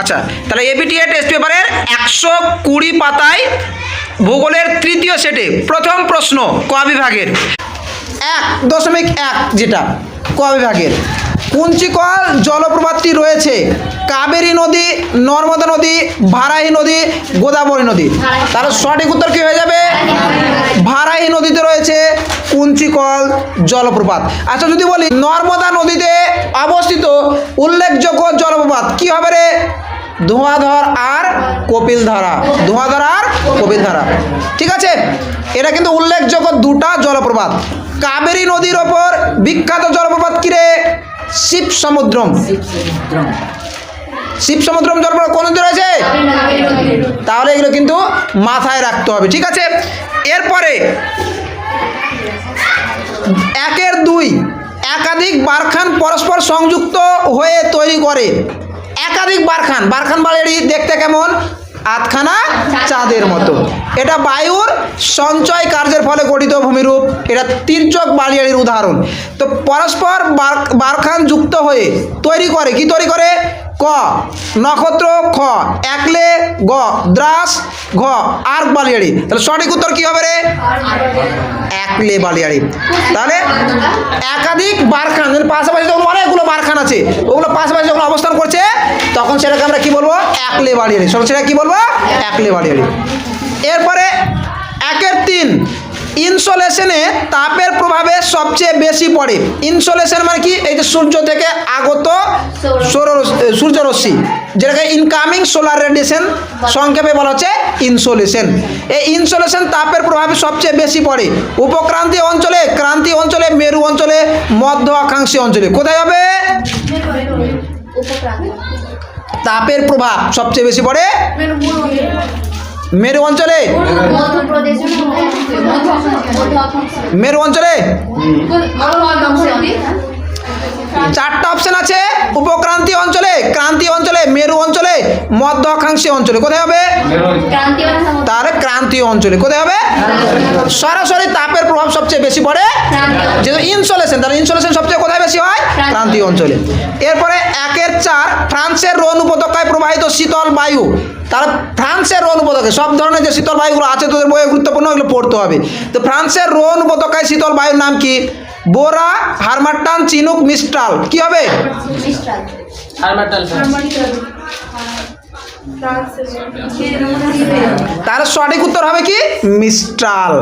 আচ্ছা তাহলে ABTA test পেপারের একশো কুড়ি পাতায় ভূগোলের তৃতীয় সেটে প্রথম প্রশ্ন ক বিভাগের? এক দশমিক এক যেটা, ক বিভাগের। কুঞ্চিকল জলপ্রপাতটি রয়েছে কাবেরী নদী, নর্মদা নদী, ভারাহি নদী, গোদাবরী নদী। তাহলে সঠিক উত্তর কী হয়ে যাবে? ভারাহি নদীতে রয়েছে কুঞ্চিকল জলপ্রপাত। আচ্ছা যদি বলি নর্মদা নদীতে অবস্থিত উল্লেখযোগ্য জলপ্রপাত কি হবে রে? ধোঁয়াধর আর কপিলধারা ধোঁয়াধর আর কপিলধারা ঠিক আছে? এটা কিন্তু উল্লেখযোগ্য দুটা জলপ্রপাত। কাবেরী নদীর ওপর বিখ্যাত জলপ্রপাত কিরে শিব সমুদ্রম শিব সমুদ্রম জলপ্রপাত কোন নদী রয়েছে? তাহলে এগুলো কিন্তু মাথায় রাখতে হবে ঠিক আছে? এরপরে একের দুই একাধিক বারখান পরস্পর সংযুক্ত হয়ে তৈরি করে। একাধিক বারখান। বারখান বাড়ি দেখতে কেমন? আতখানা চাঁদের মতো। এটা বায়ুর সঞ্চয় কার্যের ফলে গঠিত ভূমিরূপ। এটা তির্যক বালিয়াড়ির উদাহরণ। তো পরস্পর বার- বারখান যুক্ত হয়ে তৈরি করে। কি তৈরি করে? ক, নক্ষত্র খ, একলে গ, দ্রাস ঘ আর বালিয়াড়ি। তাহলে সঠিক উত্তর কি হবে রে? একলে বালিয়াড়ি। তাহলে একাধিক বারখান পাশাপাশি যখন অনেকগুলো বারখান আছে, ওগুলো পাশাপাশি যখন অবস্থান করছে, তখন সেটাকে আমরা কি বলব? একলে বালিয়াড়ি। সেটা কি বলব? একলে বালিয়াড়ি। এরপরে একের তিন। ইনসোলেশনে তাপের প্রভাবে সবচেয়ে বেশি পড়ে। ইনসোলেশন মানে কি? এই যে সূর্য থেকে আগত সৌর সূর্যরশ্মি যেটাকে ইনকামিং সোলার রেডিয়েশন সংক্ষেপে বলা হচ্ছে ইনসোলেশন এই ইনসোলেশন তাপের প্রভাবে সবচেয়ে বেশি পড়ে উপক্রান্তি অঞ্চলে ক্রান্তি অঞ্চলে মেরু অঞ্চলে মধ্য অক্ষাংশী অঞ্চলে। কোথায় হবে? তাপের প্রভাব সবচেয়ে বেশি পড়ে মেরু অঞ্চলে মেরু অঞ্চলে চারটা অপশন আছে। উপক্রান্তি অঞ্চলে ক্রান্তি অঞ্চলে, মেরু অঞ্চলে মধ্য অক্ষাংশী অঞ্চলে। কোথায় হবে? তাহলে ক্রান্তীয় অঞ্চলে। কোথায় হবে? সরাসরি তাপের প্রভাব সবচেয়ে বেশি পড়ে যেহেতু ইনসোলেশন তাহলে ইনসোলেশন সবচেয়ে কোথায় বেশি হয়? ক্রান্তীয় অঞ্চলে। এরপরে একের চার, ফ্রান্সের রোন উপত্যকায় প্রবাহিত শীতল বায়ু। তার ফ্রান্সের রোন উপত্যকায়, সব ধরনের যে শীতল বায়ুগুলো আছে, তোদের বইয়ে গুরুত্বপূর্ণ এগুলো পড়তে হবে। তো ফ্রান্সের রোন উপত্যকায় শীতল বায়ুর নাম কি? বোরা হারমাট্টান চিনুক মিস্ট্রাল কি হবে? তার সঠিক উত্তর হবে কি? মিস্ট্রাল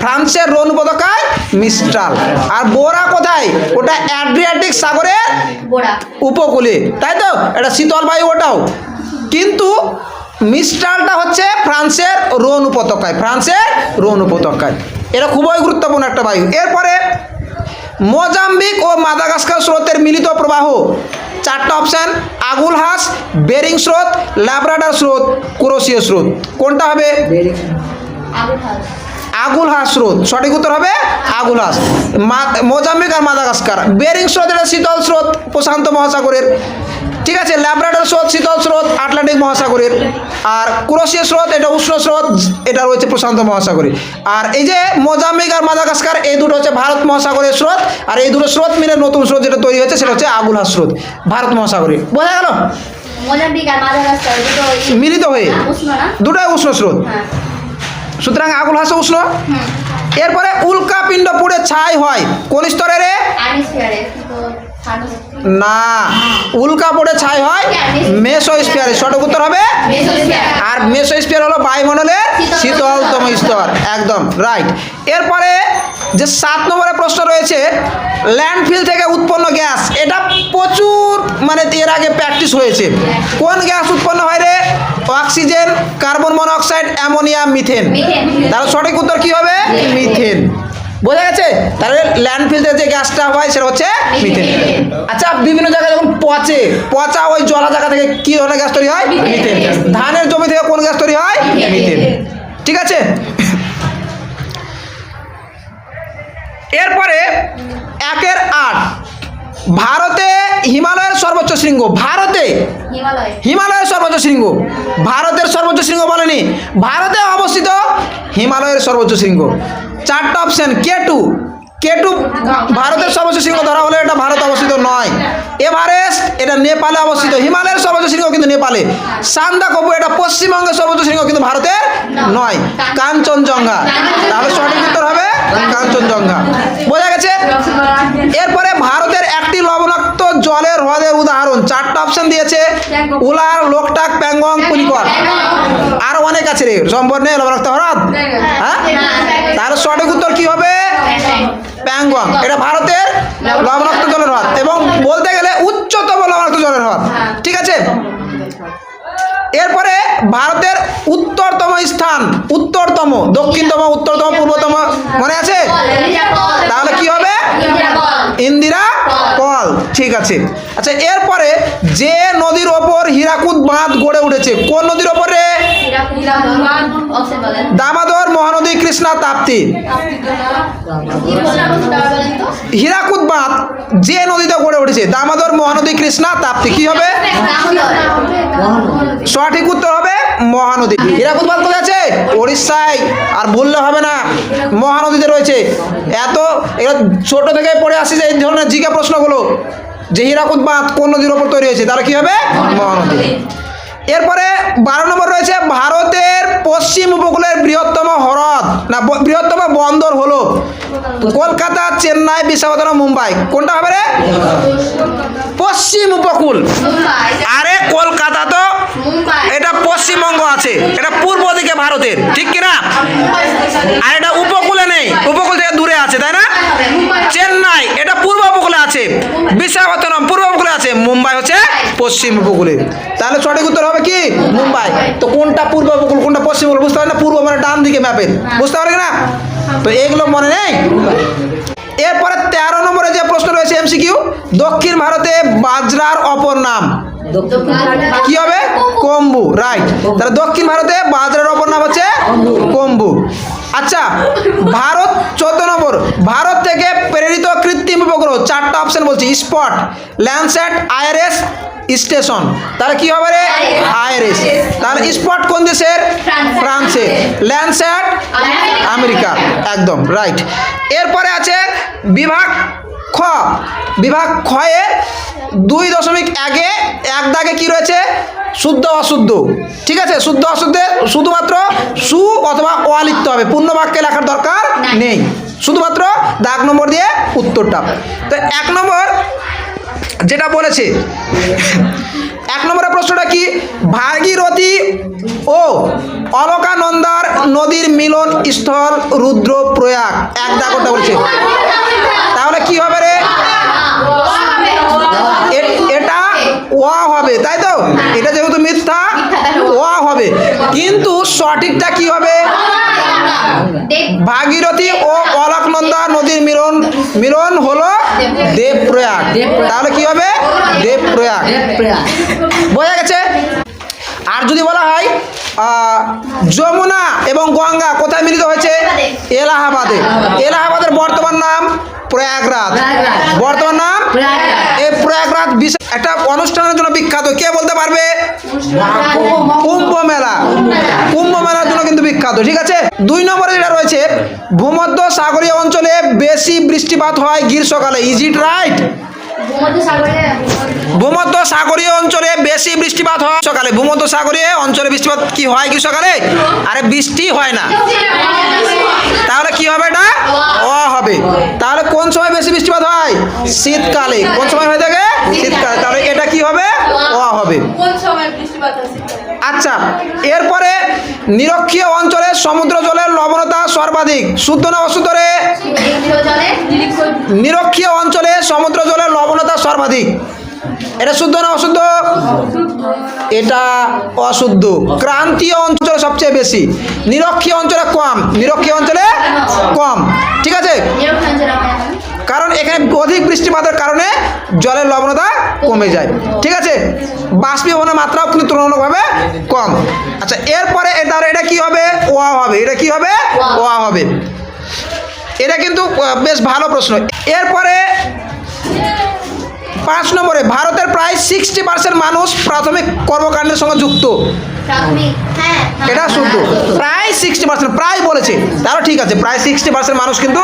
ফ্রান্সের রোন উপত্যকায় মিস্ট্রাল আর বোরা কোথায়? ওটা অ্যাড্রিয়াটিক সাগরের উপকূলে। তাই তো? এটা শীতল বায়ু ওটাও। কিন্তু মিস্ট্রালটা হচ্ছে ফ্রান্সের রোন উপত্যকায়। ফ্রান্সের রোন উপত্যকায়। এটা খুবই গুরুত্বপূর্ণ একটা বায়ু। এরপরে মোজাম্বিক ও মাদাগাস্কার স্রোতের মিলিত প্রবাহ। চারটা অপশান আগুল হাঁস বেরিং স্রোত ল্যাব্রাডার স্রোত কুরোসীয় স্রোত। কোনটা হবে? আগুল হাঁস। স্রোত। সঠিক উত্তর হবে আগুল হাঁস। মোজাম্বিক আর মাদাগাস্কার। বেরিং স্রোত এটা শীতল স্রোত প্রশান্ত মহাসাগরের। ঠিক আছে ল্যাব্রাডর স্রোত শীতল স্রোত আটলান্টিক মহাসাগরের। আর কুরসীয় স্রোত এটা উষ্ণ স্রোত এটা রয়েছে প্রশান্ত মহাসাগরে। আর এই যে মোজাম্বিক আর মাদাগাস্কার এই দুটো হচ্ছে ভারত মহাসাগরের স্রোত আর এই দুটো স্রোত মিলে নতুন স্রোত যেটা তৈরি হয়েছে সেটা হচ্ছে আগুল স্রোত ভারত মহাসাগরে। বোঝা গেল? মিলিত হয়ে। উষ্ণ দুটোই উষ্ণ স্রোত। হ্যাঁ। সুতরাং আগুল হাসে উষ্ণ। এরপরে উল্কাপিণ্ড পুড়ে ছাই হয়। কোন স্তরে না। উল্কা পড়ে ছাই হয় মেসো মেসোস্ফিয়ারে সঠিক উত্তর হবে? আর মেসোস্ফিয়ার হলো বায়ুমণ্ডলের শীতলতম স্তর। একদম রাইট এরপরে যে সাত নম্বরে প্রশ্ন রয়েছে ল্যান্ডফিল থেকে উৎপন্ন গ্যাস এটা প্রচুর মানে এর আগে প্র্যাকটিস হয়েছে। কোন গ্যাস উৎপন্ন হয় রে? Oxygen carbon monoxide ammonia methane. তাহলে সঠিক উত্তর কি হবে? মিথেন। বোঝা গেছে? তাহলে ল্যান্ডফিল থেকে যে গ্যাসটা হয় সেটা হচ্ছে মিথেন আচ্ছা বিভিন্ন জায়গায় যখন পচে। পচা ওই জলা জায়গা থেকে কি ধরনের গ্যাস তৈরি হয়? মিথেন ধানের জমি থেকে কোন গ্যাস তৈরি হয়? মিথেন ঠিক আছে? এরপরে একের আট। ভারতে হিমালয়ের সর্বোচ্চ শৃঙ্গ। ভারতে হিমালয়ের সর্বোচ্চ শৃঙ্গ। ভারতের সর্বোচ্চ শৃঙ্গ বলেনি। ভারতে অবস্থিত হিমালয়ের সর্বোচ্চ শৃঙ্গ। চারটা option K two K two ভারতের সর্বোচ্চ শৃঙ্গ ধরা হলে এটা ভারত অবস্থিত নয়। এভারেস্ট এটা নেপালে অবস্থিত। হিমালয়ের সর্বোচ্চ শৃঙ্গ কিন্তু নেপালে। পালে সান্দাকপু, এটা পশ্চিমবঙ্গের সর্বোচ্চ শৃঙ্গ কিন্তু ভারতের নয়। কাঞ্চনজঙ্ঘা। তাহলে সঠিক উত্তর হবে কাঞ্চনজঙ্ঘা। বোঝা গেছে? এরপরে ভারতের একটি লবণাক্ত জলের হ্রদের উদাহরণ। চারটা অপশন দিয়েছে। উলার, লোকটাক, প্যাংগং, পুলিকর। আরও অনেক আছে রে। নেই, লবণাক্ত হ্রদ। তাহলে সঠিক উত্তর কি হবে? প্যাংগং এটা ভারতের লবণাক্ত জলের হ্রদ এবং বলতে গেলে উচ্চতম লবণাক্ত জলের হ্রদ। ঠিক আছে? এরপরে ভারতের উত্তরতম স্থান, উত্তরতম, দক্ষিণতম, উত্তরতম, পূর্বতম, মনে আছে? তাহলে কি ইন্দিরা কল ঠিক আছে। আচ্ছা এরপরে যে নদীর ওপর হীরাকুদ বাঁধ গড়ে উঠেছে কোন নদীর ওপরে দামাদর মহানদী কৃষ্ণা তাপ্তি। হীরাকুদ বাঁধ যে নদীতে গড়ে উঠেছে দামাদর মহানদী কৃষ্ণা তাপ্তি। কি হবে? সঠিক উত্তর মহানদী। হীরাকুদ বাঁধ কোথায় আছে উড়িষ্যায় আর বললে হবে না, মহানদীতে রয়েছে। এত এগুলো ছোট থেকে পড়ে আসি যে এই ধরনের জিজ্ঞা প্রশ্নগুলো। যে হীরাকুদ বাঁধ কোন নদীর ওপর তৈরি হয়েছে তারা কি হবে? মহানদী। এরপরে বারো নম্বর রয়েছে, ভারতের পশ্চিম উপকূলের বৃহত্তম হ্রদ। না বৃহত্তম বন্দর হলো কলকাতা, চেন্নাই, বিশাখাপত্তনম, মুম্বাই। কোনটা হবে রে? পশ্চিম উপকূল। আরে, কলকাতা তো এটা পশ্চিমবঙ্গ আছে, এটা পূর্ব দিকে ভারতের, ঠিক কিনা? আর এটা উপকূলে নেই, উপকূল থেকে দূরে আছে, তাই না? চেন্নাই, এটা পূর্ব উপকূলে আছে, বিশাখাপত্তনম পূর্ব উপকূলে আছে, মুম্বাই হচ্ছে পশ্চিম উপকূলে। তাহলে সঠিক উত্তর হবে কি? মুম্বাই। তো কোনটা পূর্ব উপকূল, কোনটা পশ্চিম উপকূল? বুঝতে পারেন না? পূর্ব মানে ডান দিকে ম্যাপের। বুঝতে পারেন না? তো এগুলো মনে নেই? এরপরে তেরো নম্বরে যে প্রশ্ন রয়েছে এমসিকিউ দক্ষিণ ভারতে বাজরার অপর নাম। কি হবে? কম্বু রাইট তাহলে দক্ষিণ ভারতে বাজরার অপর নাম হচ্ছে কম্বু। আচ্ছা ভারত চোদ্দ নম্বর। ভারত থেকে প্রেরিত কৃত্রিম উপগ্রহ, চারটা অপশন বলছি। Spot Landsat IRS station. তাহলে কি হবে রে? আইআরএস তার স্পট কোন দেশের? ফ্রান্স। ফ্রান্সের ল্যান্ডসেট আমেরিকা। একদম রাইট এরপরে আছে বিভাগ খ। বিভাগ খয়ে দুই দশমিক একে এক দাগে কি রয়েছে? শুদ্ধ অশুদ্ধ। ঠিক আছে? শুদ্ধ অশুদ্ধে শুধুমাত্র সু অথবা অ লিখতে হবে। পূর্ণ বাক্যে লেখার দরকার নেই। শুধুমাত্র দাগ নম্বর দিয়ে উত্তরটা। তো এক নম্বর যেটা বলেছে। এক নম্বরের প্রশ্নটা কি? ভাগীরথী ও অলকানন্দার নদীর মিলন স্থল রুদ্র প্রয়াগ এক দাগটা বলছে। তাহলে কি হবে রে? এটা ওয়া হবে, তাই তো? এটা যেহেতু মিথ্যা ওয়া হবে। কিন্তু সঠিকটা কি হবে? ভাগীরথী ও অলকনন্দা নদীর মিলন মিলন হলো দেবপ্রয়াগ। তাহলে কি হবে? দেবপ্রয়াগ। বোঝা গেছে? আর যদি বলা হয় যমুনা এবং গঙ্গা কোথায় মিলিত হয়েছে? এলাহাবাদে। এলাহাবাদের বর্তমান নাম প্রয়াগরাজ। বর্তমান নাম। এই প্রয়াগরাজ বিশেষ একটা অনুষ্ঠানের জন্য বিখ্যাত। কে বলতে পারবে? কুম্ভ মেলা কুম্ভ মেলার জন্য কিন্তু বিখ্যাত। ঠিক আছে? দুই নম্বরে যেটা রয়েছে ভূমধ্য সাগরীয় অঞ্চলে বেশি বৃষ্টিপাত হয় গ্রীষ্মকালে। ইজ ইট রাইট ভূমধ্য সাগরীয় অঞ্চলে বেশি বৃষ্টিপাত হয় সকালে। ভূমধ্য সাগরীয় অঞ্চলে বৃষ্টিপাত কি হয় কি সকালে? আরে বৃষ্টি হয় না। তাহলে কি হবে এটা? অ হবে। তাহলে কোন সময় বেশি বৃষ্টিপাত হয়? শীতকালে। কোন সময় হয়ে থাকে শীতকালে। তাহলে এটা কি হবে? অ হবে। কোন সময় বৃষ্টিপাত আচ্ছা এরপরে নিরক্ষীয় অঞ্চলে সমুদ্র জলের লবণতা সর্বাধিক, শুদ্ধ না অশুদ্ধ রে? নিরক্ষীয় অঞ্চলে সমুদ্র জলের লবণতা সর্বাধিক, এটা শুদ্ধ না অশুদ্ধ? এটা অশুদ্ধ। ক্রান্তীয় অঞ্চলে সবচেয়ে বেশি, নিরক্ষীয় অঞ্চলে কম, নিরক্ষীয় অঞ্চলে অধিক বৃষ্টিপাতের কারণে জলের লবণতা কমে যায়। ঠিক আছে? বাষ্পীভবনের মাত্রাও কিন্তু তুলনামূলকভাবে কম। আচ্ছা এরপরে এটা এটা কি হবে? ওয়া হবে। এটা কি হবে? ওয়া হবে। এটা কিন্তু বেশ ভালো প্রশ্ন। এরপরে পাঁচ নম্বরে ভারতের প্রায় সিক্সটি পার্সেন্ট মানুষ প্রাথমিক কর্মকাণ্ডের সঙ্গে যুক্ত। এটা শুদ্ধ প্রায় সিক্সটি পার্সেন্ট প্রায় বলেছে। তারও ঠিক আছে, প্রায় সিক্সটি পার্সেন্ট মানুষ কিন্তু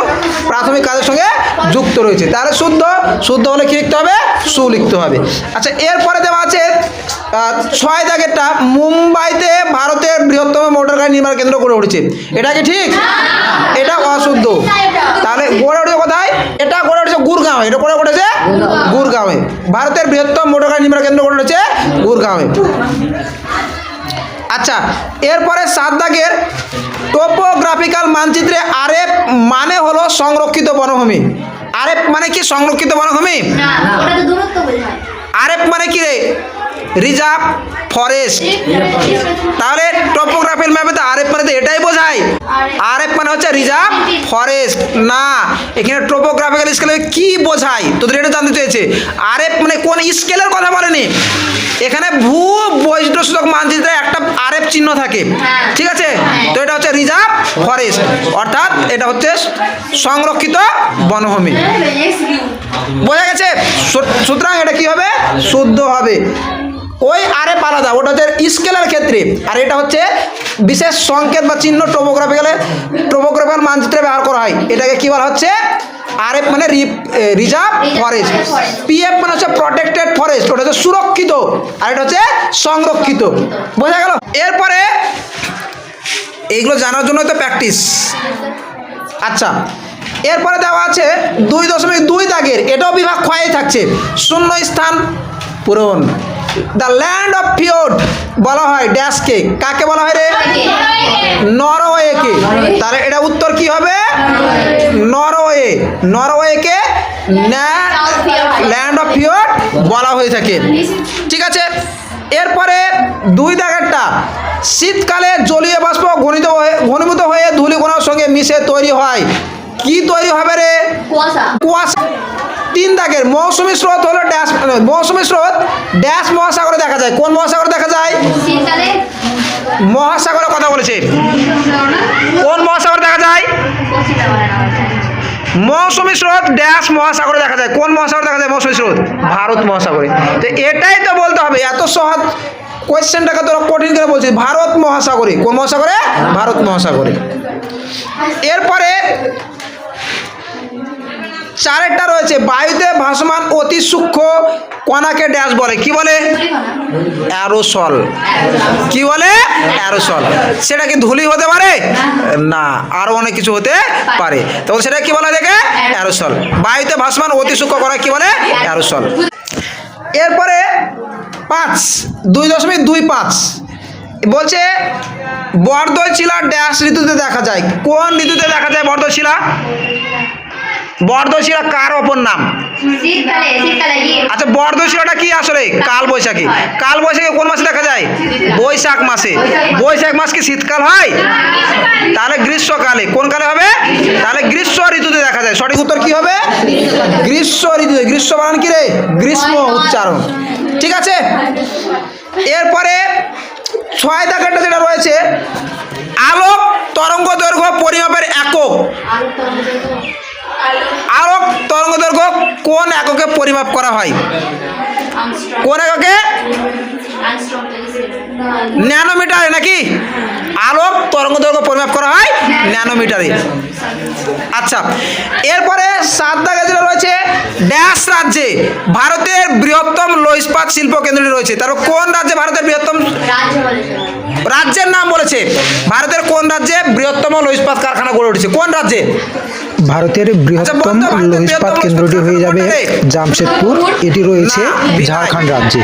প্রাথমিক কাজের সঙ্গে যুক্ত রয়েছে। তাহলে শুদ্ধ শুদ্ধ হলে কি লিখতে হবে? সু লিখতে হবে। আচ্ছা এরপরে দেওয়া আছে ছয় দাগেরটা, মুম্বাইতে ভারতের বৃহত্তম মোটর গাড়ি নির্মাণ কেন্দ্র গড়ে উঠেছে। এটা কি ঠিক? এটা অশুদ্ধ। তাহলে গড়ে উঠেছে কোথায়? এটা গড়ে উঠেছে গুরগাঁও এটা গড়ে উঠেছে গুরগাঁওয়ে। ভারতের বৃহত্তম মোটর গাড়ি নির্মাণ কেন্দ্র গড়ে উঠেছে গুরগাঁওয়ে। আচ্ছা এরপরে সাত দাগের টোপোগ্রাফিক্যাল মানচিত্রে আরেফ মানে হলো সংরক্ষিত বনভূমি। আরেফ মানে কি সংরক্ষিত বনভূমি? না ওটা তো দূরত্ব বোঝায়। আরেফ মানে কি রে? Reserve forest. তাহলে টোপোগ্রাফির ম্যাপে তো আরেফ মানে তো এটাই বোঝায়। আরেফ। মানে হচ্ছে রিজার্ভ ফরেস্ট। না এখানে টোপোগ্রাফিক্যাল স্কেলে কি বোঝায়? তোদের এটা জানতে চেয়েছে। আরেফ মানে কোন স্কেলের কথা বলেনি? এখানে ভূ বৈশিষ্ট্যসূচক মানচিত্রে একটা চিহ্ন থাকে হ্যাঁ। ঠিক আছে তো এটা হচ্ছে রিজার্ভ ফরেস্ট অর্থাৎ এটা হচ্ছে সংরক্ষিত বনভূমি বোঝা গেছে সুতরাং এটা কি হবে শুদ্ধ হবে ওই আরে আলাদা ওটা হচ্ছে স্কেলের ক্ষেত্রে। আর এটা হচ্ছে বিশেষ সংকেত বা চিহ্ন টোপোগ্রাফিক্যালে টোপোগ্রাফিক্যাল মানচিত্রে ব্যবহার করা হয়। এটাকে কি বলা হচ্ছে? আরএফ মানে রিজার্ভ ফরেস্ট। পিএফ মানে হচ্ছে প্রটেক্টেড ফরেস্ট ওটা হচ্ছে সুরক্ষিত। আর এটা হচ্ছে সংরক্ষিত। বোঝা গেল? এরপরে এইগুলো জানার জন্য তো প্র্যাকটিস আচ্ছা এরপরে দেওয়া আছে দুই দশমিক দুই দাগের। এটাও বিভাগ ক্ষয়ে থাকছে। শূন্য স্থান পূরণ। দ্য ল্যান্ড অফ ফিওড বলা হয় ড্যাশকে কাকে বলা হয় রে? নরওয়েকে। তাহলে এটা উত্তর কি হবে? নরওয়ে। নরওয়েকে ল্যান্ড অফ ফিওড বলা হয়ে থাকে। ঠিক আছে? এরপরে দুই দাগেরটা। শীতকালে জলীয় বাষ্প ঘনীত হয়ে ঘনীভূত হয়ে ধূলিকণার সঙ্গে মিশে তৈরি হয়। কি তৈরি হবে রে? কুয়াশা। কুয়াশা। তিন দাগের মৌসুমী স্রোত হলো ড্যাশ মৌসুমী স্রোত ড্যাশ মহাসাগরে দেখা যায়। কোন মহাসাগরে দেখা যায়? মহাসাগরে কথা বলেছে। কোন মহাসাগরে দেখা যায়? মৌসুমী স্রোত ড্যাশ মহাসাগরে দেখা যায়। কোন মহাসাগরে দেখা যায়? মৌসুমী স্রোত ভারত মহাসাগরে। তো এটাই তো বলতে হবে। এত সহজ কোয়েশ্চেনটাকে তোরা কঠিন করে বলছিস। ভারত মহাসাগরে। কোন মহাসাগরে? ভারত মহাসাগরে। এরপরে চারেরটা রয়েছে। বায়ুতে ভাসমান অতি সূক্ষ্ম কণাকে ড্যাশ বলে। কি বলে? অ্যারোসল। কি বলে? অ্যারোসল। সেটা কি ধুলি হতে পারে? না আরও অনেক কিছু হতে পারে। তখন সেটা কি বলা দেখে অ্যারোসল। বায়ুতে ভাসমান অতি সূক্ষ্ম কণা কি বলে? অ্যারোসল। এরপরে পাঁচ, দুই দশমিক দুই পাঁচ। বলছে বর্দই ড্যাশ ঋতুতে দেখা যায়। কোন ঋতুতে দেখা যায় বর্দই শিলা কার অপর নাম? আচ্ছা বর্ধশিলাটা কি আসলে? কাল বৈশাখী। কাল বৈশাখী কোন মাসে দেখা যায়? বৈশাখ মাসে। বৈশাখ মাস কি শীতকাল হয়? তাহলে গ্রীষ্মকালে। কোন কালে হবে? তাহলে গ্রীষ্ম ঋতুতে দেখা যায়। সঠিক উত্তর কি হবে? গ্রীষ্ম ঋতুতে। গ্রীষ্ম বানান কি রে? গ্রীষ্ম উচ্চারণ। ঠিক আছে? এরপরে ছয় দাগেরটা যেটা রয়েছে আলোক তরঙ্গ দৈর্ঘ্য পরিমাপের একক। তরমুজ তরঙ্গ দৈর্ঘ্য কোন এককে পরিমাপ করা হয়? কোন এককে? ন্যানোমিটারে নাকি? আলোক তরঙ্গ দৈর্ঘ্য পরিমাপ করা হয় ন্যানোমিটারে। আচ্ছা এরপরে সাত দাগে যেটা রয়েছে ড্যাশ রাজ্যে ভারতের বৃহত্তম লৌহ ইস্পাত শিল্প কেন্দ্রটি রয়েছে। তারপর কোন রাজ্যে ভারতের বৃহত্তম রাজ্যের নাম বলেছে। ভারতের কোন রাজ্যে বৃহত্তম লোহিস্পাত কারখানা গড়ে উঠেছে? কোন রাজ্যে? ভারতের বৃহত্তম ইস্পাত বৃহত্তম কেন্দ্রটি হয়ে যাবে জামশেদপুর। এটি রয়েছে ঝাড়খন্ড ঝাড়খণ্ড রাজ্যে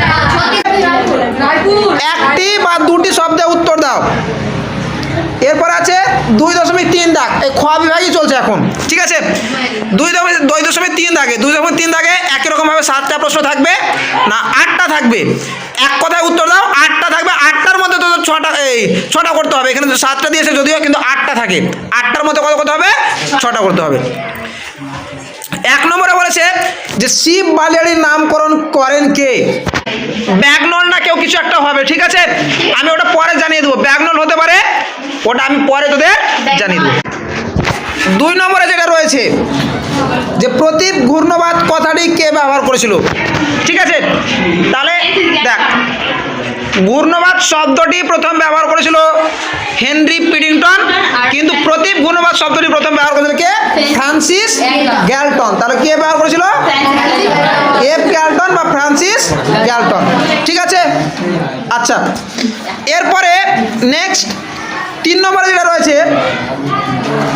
একটি বা দুটি শব্দে উত্তর দাও এরপর আছে দুই দশমিক তিন দাগ। এই খ বিভাগই চলছে এখন, ঠিক আছে? দুই দশমিক দুই দশমিক তিন দাগে, দুই দশমিক তিন দাগে একই রকমভাবে সাতটা প্রশ্ন থাকবে, না, আটটা থাকবে। এক কথায় উত্তর দাও, আটটা থাকবে, আটটার মধ্যে তো ছটা, এই, ছটা করতে হবে। এখানে সাতটা দিয়েছে যদিও, কিন্তু আটটা থাকে। আটটার মধ্যে কত করতে হবে? ছটা করতে হবে। এক নম্বরে বলেছে যে শিব বালিয়াড়ির নামকরণ করেন কে? ব্যাগনল না কেউ কিছু একটা হবে, ঠিক আছে? আমি ওটা পরে জানিয়ে দেবো। ব্যাগনল হতে পারে ওটা আমি পরে তোদের জানিয়ে দেবো। দুই নম্বরে যেটা রয়েছে যে প্রতীপ ঘূর্ণবাদ কথাটি কে ব্যবহার করেছিল? ঠিক আছে? তাহলে দেখ ঘূর্ণবাদ শব্দটি প্রথম ব্যবহার করেছিল হেনরি পিডিংটন কিন্তু প্রতীপ ঘূর্ণবাদ শব্দটি প্রথম ব্যবহার করেছিল কে? Francis Galton. তাহলে কে ব্যবহার করেছিল? এফ গ্যালটন বা ফ্রান্সিস গ্যালটন। ঠিক আছে? আচ্ছা এরপরে নেক্সট তিন নম্বরে যেটা রয়েছে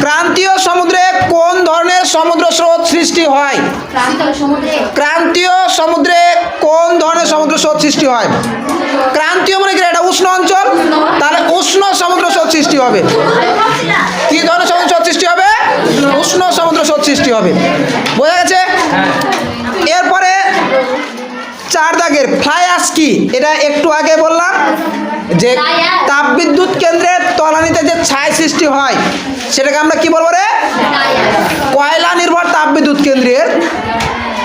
ক্রান্তীয় সমুদ্রে কোন ধরনের সমুদ্র স্রোত সৃষ্টি হয়? ক্রান্তীয় সমুদ্রে? কোন ধরনের সমুদ্র স্রোত সৃষ্টি হয়? ক্রান্তীয় মানে কি এটা উষ্ণ অঞ্চল তাহলে উষ্ণ সমুদ্র স্রোত সৃষ্টি হবে। কি ধরনের সমুদ্র স্রোত সৃষ্টি হবে? উষ্ণ সমুদ্র স্রোত সৃষ্টি হবে। বোঝা গেছে? এরপরে চার দাগের ফ্লাই অ্যাশ কি? এটা একটু আগে বললাম যে তাপবিদ্যুৎ কেন্দ্রের তলানিতে যে ছাই সৃষ্টি হয়, সেটাকে আমরা কি বলব রে? কয়লা নির্ভর তাপবিদ্যুৎ কেন্দ্রের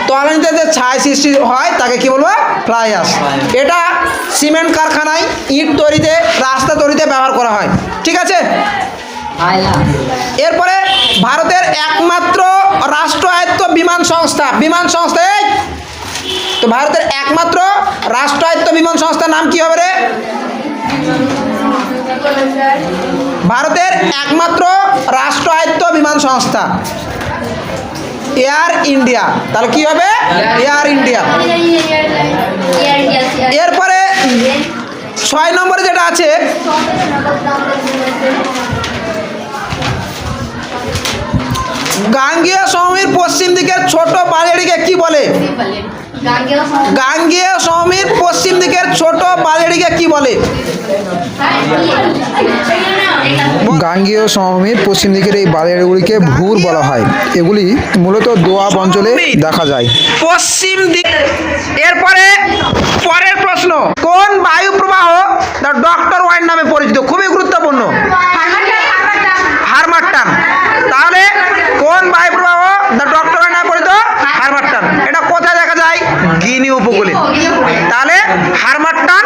তলানিতে যে ছাই সৃষ্টি হয়, তাকে কি বলব? ফ্লাই এটা সিমেন্ট কারখানায় ইট তৈরিতে, রাস্তা তৈরিতে ব্যবহার করা হয়। ঠিক আছে? এরপরে ভারতের একমাত্র রাষ্ট্রায়ত্ত বিমান সংস্থা বিমান সংস্থা তো ভারতের একমাত্র রাষ্ট্রায়ত্ত বিমান সংস্থার নাম কি হবে রে? ভারতের একমাত্র রাষ্ট্রায়ত্ত বিমান সংস্থা। Air India. তাহলে কি হবে? Air India. এরপরে ছয় নম্বরে যেটা আছে, গাঙ্গীয় সমভূমির পশ্চিম দিকের ছোট বালিয়াড়িকে কি বলে? গাঙ্গীয় সমভূমির পশ্চিম দিকের ছোট বালিয়াড়িকে কি বলে? গাঙ্গীয় সমভূমির পশ্চিম দিকের এই বালিয়াড়িগুলিকে ভূর বলা হয়। এগুলি মূলত দোয়াব অঞ্চলে দেখা যায়। পশ্চিম দিক এরপরে পরের প্রশ্ন। কোন বায়ু প্রবাহ ডক্টর ওয়াইন নামে পরিচিত? খুবই গুরুত্বপূর্ণ হারমাট্টান তাহলে কোন বায়ু প্রবাহ দ্য ডক্টর ওয়াইন নামে পরিচিত হারমাট্টান এটা কোথায় দেখা যায় গিনি উপকূলে তাহলে হারমাট্টান,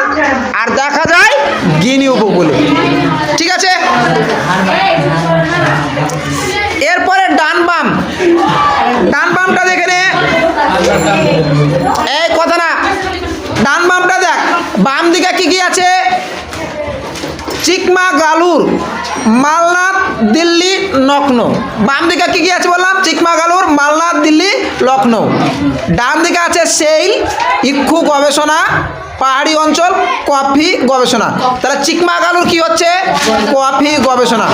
আর দেখা যায় গিনি উপকূলে ঠিক আছে? এরপরে ডান বাম ডান বামটা দেখে নে। এই কথা না। ডান বামটা দেখ। বাম দিকে কি কি আছে? চিকমা গালুর মালনাথ দিল্লি লখনৌ বাম দিকে কি কি আছে বললাম? চিকমা গালুর মালনাথ দিল্লি লখনৌ ডান দিকে আছে সেইল, ইক্ষু গবেষণা, পাহাড়ি অঞ্চল, কফি গবেষণা। তাহলে চিকমাগালুর কি হচ্ছে? কফি গবেষণা।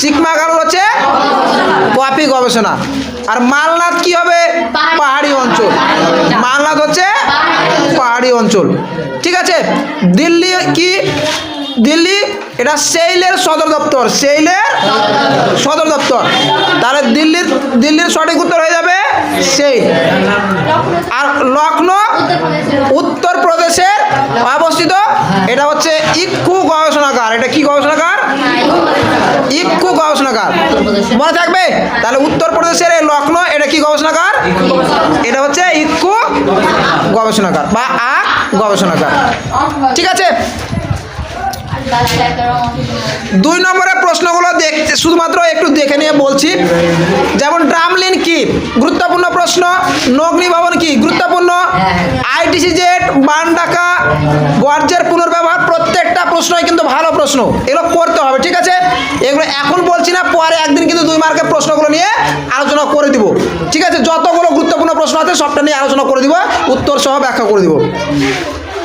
চিকমাগালুর হচ্ছে কফি গবেষণা। আর মালনাথ কি হবে? পাহাড়ি অঞ্চল। মালনাথ হচ্ছে পাহাড়ি অঞ্চল। ঠিক আছে? দিল্লি কি? দিল্লি, এটা সেইলের সদর দপ্তর। সেইলের সদর দপ্তর। তাহলে দিল্লির দিল্লির সঠিক উত্তর হয়ে যাবে সেই। আর লখনৌ উত্তরপ্রদেশের অবস্থিত, এটা হচ্ছে ইক্ষু গবেষণাগার। এটা কি গবেষণাগার? ইক্ষু গবেষণাগার। মনে থাকবে? তাহলে উত্তরপ্রদেশের এই লখনৌ এটা কি গবেষণাগার? এটা হচ্ছে ইক্ষু গবেষণাগার বা আখ গবেষণাগার। ঠিক আছে? দুই নম্বরের প্রশ্নগুলো দেখতে শুধুমাত্র একটু দেখে নিয়ে বলছি। যেমন ড্রামলিন কি? গুরুত্বপূর্ণ প্রশ্ন। নগ্নি ভবন কি? গুরুত্বপূর্ণ। আইটিসি জেট বান ডাকা গর্জের পুনর্ব্যবহার প্রত্যেকটা প্রশ্নই কিন্তু ভালো প্রশ্ন। এগুলো করতে হবে, ঠিক আছে? এগুলো এখন বলছি না, পরে একদিন কিন্তু দুই মার্কের প্রশ্নগুলো নিয়ে আলোচনা করে দিব। ঠিক আছে? যতগুলো গুরুত্বপূর্ণ প্রশ্ন আছে সবটা নিয়ে আলোচনা করে দিব উত্তর সহ ব্যাখ্যা করে দিব।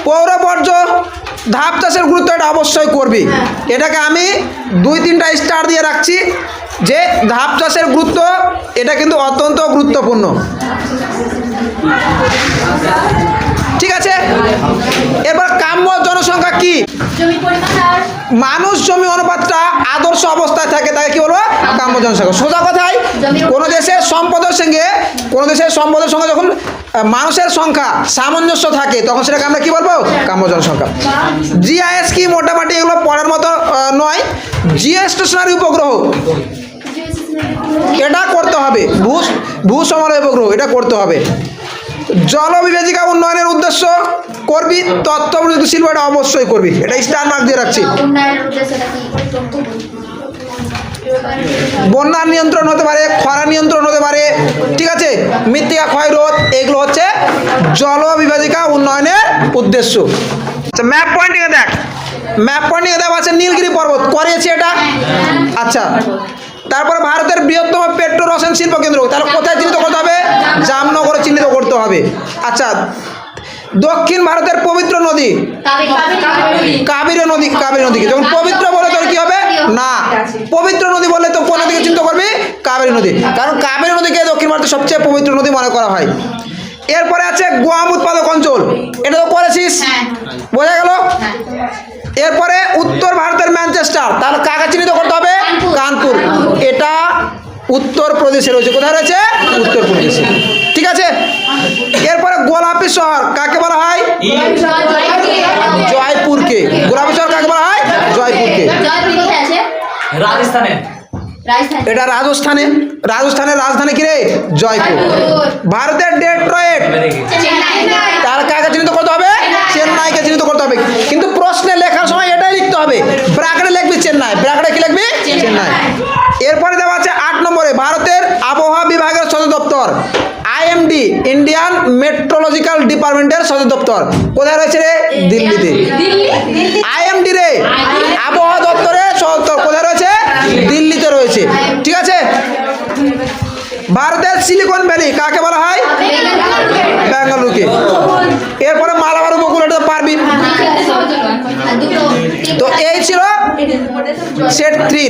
পৌর বর্জ্য ধাপ চাষের গুরুত্ব এটা অবশ্যই করবি। এটাকে আমি দুই তিনটা স্টার দিয়ে রাখছি যে ধাপ চাষের গুরুত্ব এটা কিন্তু অত্যন্ত গুরুত্বপূর্ণ। ঠিক আছে? এবার কাম্য জনসংখ্যা কি? মানুষ জমি অনুপাতটা আদর্শ অবস্থায় থাকে তাকে কি বলব? কাম্য জনসংখ্যা। সোজা কথায় কোনো দেশের সম্পদের সঙ্গে কোনো দেশের সম্পদের সঙ্গে যখন মানুষের সংখ্যা সামঞ্জস্য থাকে তখন সেটাকে আমরা কি বলব? কাম্য জনসংখ্যা। জিআইএস কি মোটামুটি এগুলো পড়ার মতো নয়। জিও স্টেশনারি উপগ্রহ এটা করতে হবে। ভূ ভূ সমালয় উপগ্রহ এটা করতে হবে। জল বিভাজিকা উন্নয়নের উদ্দেশ্য করবি তথ্য প্রযুক্তি শিল্প এটা অবশ্যই করবি। এটা স্টার মার্ক দিয়ে রাখছি। বন্যার নিয়ন্ত্রণ হতে পারে, খরা নিয়ন্ত্রণ হতে পারে, ঠিক আছে? মৃত্তিকা, ক্ষয় রোধ, এগুলো হচ্ছে জল বিভাজিকা উন্নয়নের উদ্দেশ্য। আচ্ছা ম্যাপ পয়েন্টিংয়ে দেখ। ম্যাপ পয়েন্টিংয়ে দেওয়া আছে নীলগিরি পর্বত। করিয়েছি এটা? আচ্ছা। তারপরে ভারতের বৃহত্তম পেট্রো রসায়ন শিল্প কেন্দ্র। তাহলে কোথায় চিহ্নিত করতে হবে? জামনগরে চিহ্নিত করতে হবে। আচ্ছা দক্ষিণ ভারতের পবিত্র নদী। কাবেরী নদী, কাবেরী নদীকে। যখন পবিত্র বলে তোর কি হবে? না। পবিত্র নদী বললে তো কোন নদীকে চিন্তা করবি? কাবেরী নদী। কারণ কাবেরী নদীকে দক্ষিণ ভারতের সবচেয়ে পবিত্র নদী মনে করা হয়। এরপরে আছে গোয়াম উৎপাদক অঞ্চল। এটা তো করেছিস বোঝা গেল? এরপরে উত্তর ভারতের ম্যানচেস্টার। তাহলে কাকে চিহ্নিত করতে হবে? কানপুর। এটা উত্তর প্রদেশে রয়েছে। কোথায় রয়েছে? উত্তর প্রদেশে ঠিক আছে? গোলাপি শহর কাকে বলা হয়? জয়পুরকে। গোলাপি শহর কাকে বলা হয়? জয়পুরকে। জয়পুর কোথায় রাজস্থানে। এটা রাজস্থানে। রাজস্থানের রাজধানী কি রে? জয়পুর। ভারতের ডেট্রয়েট চেন্নাই। তার কাকে চিহ্নিত করতে হবে? চেন্নাইকে চিহ্নিত করতে হবে। কিন্তু প্রশ্নে লেখার সময় এটাই লিখতে হবে। ব্র্যাকেটে লিখবি চেন্নাই। ব্র্যাকেটে কি লিখবি? চেন্নাই। এরপরে দেওয়া আছে আট নম্বরে ভারতের আবহাওয়া বিভাগের সদর দপ্তর। ইন্ডিয়ান মেট্রোলজিক্যাল ডিপার্টমেন্টের সদর দপ্তর। কোথায় রয়েছে রে? দিল্লিতে। আইএমডি রে। আবহাওয়া দপ্তরের সদর কোথায় রয়েছে? দিল্লিতে রয়েছে। ঠিক আছে? ভারতের সিলিকন ভ্যালি কাকে বলা হয়? ব্যাঙ্গালুরুকে এরপরে মালাবার উপকূল, এটা পারবি। তো এই ছিল সেট থ্রি